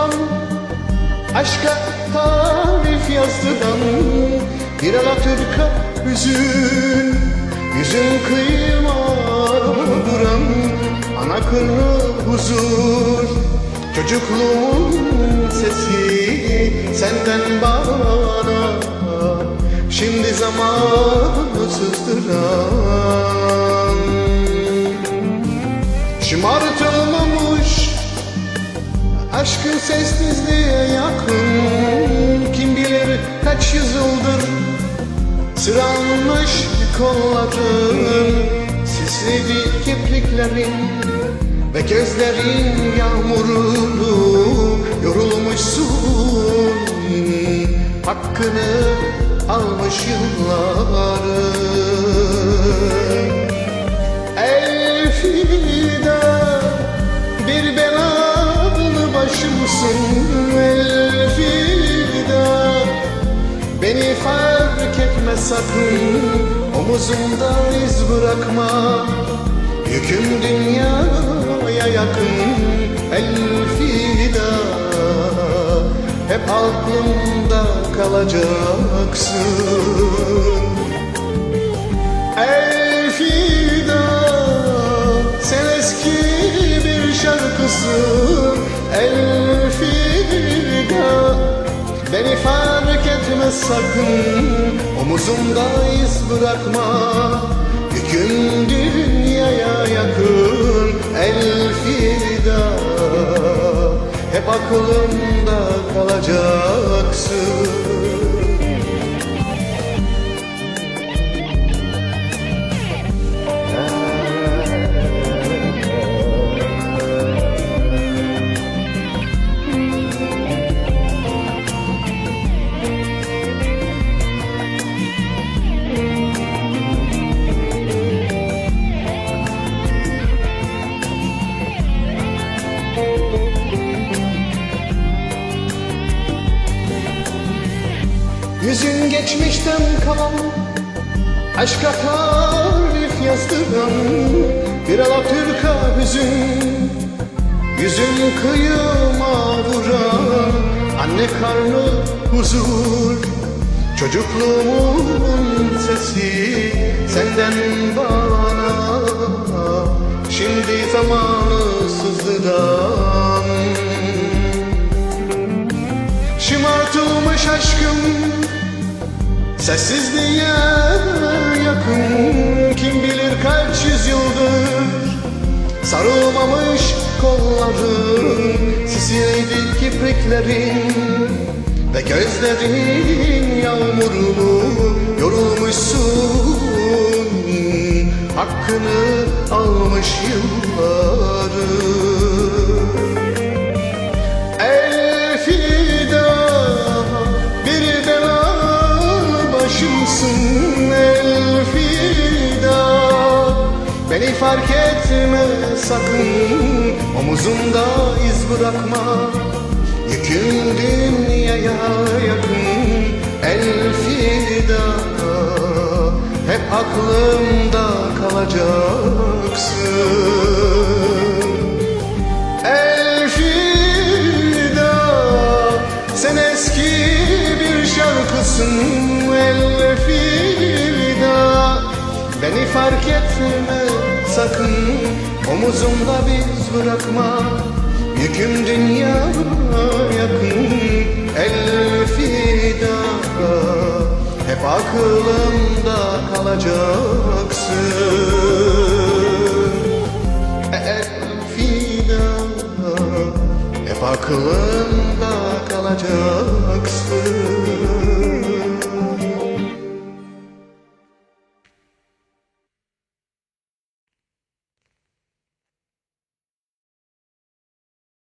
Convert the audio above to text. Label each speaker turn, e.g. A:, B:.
A: Kalan Aşka tarif yazdıran Bir Alatürk'a hüzün Yüzün kıyma duran Ana kırı huzur. Çocukluğun sesi Senden bana Şimdi zamanı sızdıran Aşkın sessizliğe yakın. Kim bilir kaç yüzyıldır Sıranmış kolların Sisledi kirpiklerin Ve gözlerin yağmurlu Yorulmuşsun Hakkını almış yılların sakın Omuzumda iz bırakma. Yüküm dünyaya yakın El fida. Hep aklımda kalacaksın. Ey sakın Omuzumda iz bırakma Yüküm dünyaya yakın El fida Hep aklımda kalacaksın Yüzün geçmişten kalan Aşka tarif yazdıran Bir Alatürk'a hüzün Yüzün kıyıma vuran Anne karnı huzur Çocukluğumun sesi Senden bana. Şimdi zamanı sızdıran Şımartılmış aşkım Sessizliğe yakın Kim bilir kaç yüzyıldır. Sarılmamış kolların Sisildi kipriklerin Ve gözlerin yağmurlu Yorulmuşsun. Hakkını almış yılların sakın Omuzumda iz bırakma. Yüküm dünyaya yakın El fida hep aklımda kalacaksın. El Sen eski bir şarkısın. El Beni fark etme sakın Omuzumda biz bırakma. Yüküm dünya yakın El fida Hep aklımda kalacaksın. El fida Hep aklımda